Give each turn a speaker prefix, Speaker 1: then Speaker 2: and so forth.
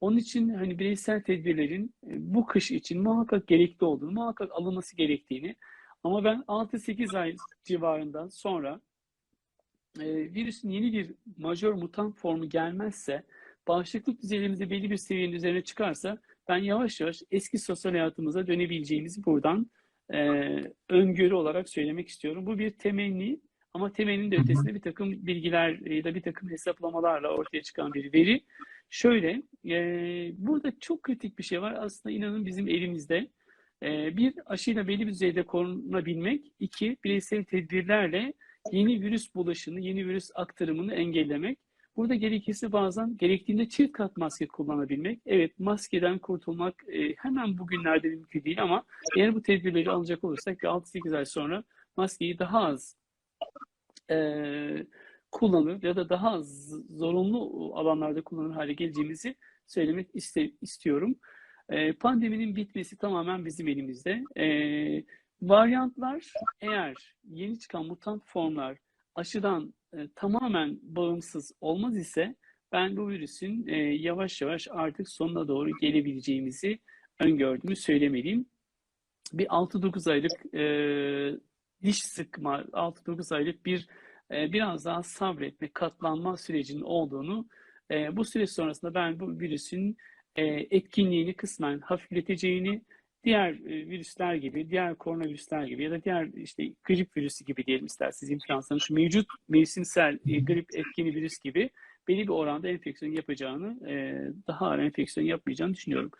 Speaker 1: Onun için hani bireysel tedbirlerin e, bu kış için muhakkak gerekli olduğunu, muhakkak alınması gerektiğini ama ben 6-8 ay civarından sonra e, virüsün yeni bir majör mutant formu gelmezse, bağışıklık düzeylerimizi belli bir seviyenin üzerine çıkarsa ben yavaş yavaş eski sosyal hayatımıza dönebileceğimizi buradan e, öngörü olarak söylemek istiyorum. Bu bir temenni ama temenninin de ötesinde bir takım bilgiler ya da bir takım hesaplamalarla ortaya çıkan bir veri. Şöyle, e, burada çok kritik bir şey var. Aslında inanın bizim elimizde. E, bir, aşıyla belli bir düzeyde korunabilmek. iki bireysel tedbirlerle yeni virüs bulaşını, yeni virüs aktarımını engellemek. Burada gerekirse bazen gerektiğinde çift kat maske kullanabilmek. Evet maskeden kurtulmak e, hemen bugünlerde mümkün değil ama eğer bu tedbirleri alacak olursak bir 6-8 ay sonra maskeyi daha az e, kullanır ya da daha zorunlu alanlarda kullanır hale geleceğimizi söylemek iste, istiyorum. E, pandeminin bitmesi tamamen bizim elimizde. E, varyantlar eğer yeni çıkan mutant formlar aşıdan e, tamamen bağımsız olmaz ise ben bu virüsün e, yavaş yavaş artık sonuna doğru gelebileceğimizi öngördüğümü söylemeliyim. Bir 6-9 aylık e, diş sıkma, 6-9 aylık bir e, biraz daha sabretme, katlanma sürecinin olduğunu, e, bu süreç sonrasında ben bu virüsün e, etkinliğini kısmen hafifleteceğini, diğer e, virüsler gibi, diğer koronavirüsler gibi ya da diğer işte grip virüsü gibi diyelim isterseniz influensanın şu mevcut mevsimsel e, grip etkeni virüs gibi belli bir oranda enfeksiyon yapacağını, e, daha ağır enfeksiyon yapmayacağını düşünüyorum.